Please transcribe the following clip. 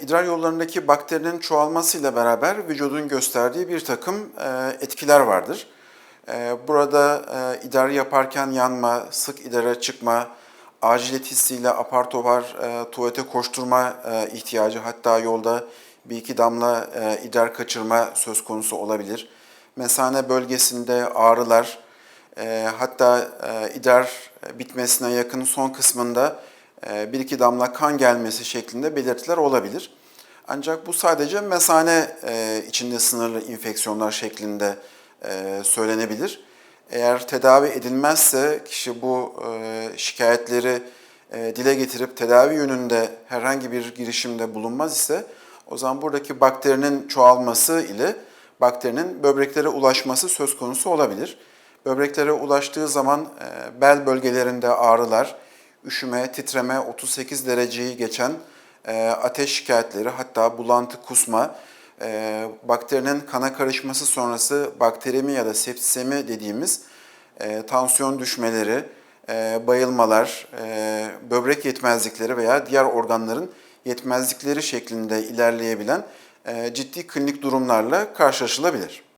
İdrar yollarındaki bakterinin çoğalmasıyla beraber vücudun gösterdiği bir takım e, etkiler vardır. E, Burada e, idrar yaparken yanma, sık idara çıkma, aciliyet hissiyle apar topar tuvalete koşturma ihtiyacı hatta yolda bir iki damla idrar kaçırma söz konusu olabilir. Mesane bölgesinde ağrılar, hatta idrar bitmesine yakın son kısmında bir iki damla kan gelmesi şeklinde belirtiler olabilir. Ancak bu sadece mesane e, içinde sınırlı infeksiyonlar şeklinde e, söylenebilir. Eğer tedavi edilmezse kişi bu e, şikayetleri e, dile getirip tedavi yönünde herhangi bir girişimde bulunmaz ise o zaman buradaki bakterinin çoğalması ile bakterinin böbreklere ulaşması söz konusu olabilir. Böbreklere ulaştığı zaman e, bel bölgelerinde ağrılar, üşüme, titreme, 38 dereceyi geçen e, ateş şikayetleri, hatta bulantı, kusma, e, bakterinin kana karışması sonrası bakteremi ya da septisemi dediğimiz e, tansiyon düşmeleri, e, bayılmalar, e, böbrek yetmezlikleri veya diğer organların yetmezlikleri şeklinde ilerleyebilen e, ciddi klinik durumlarla karşılaşılabilir.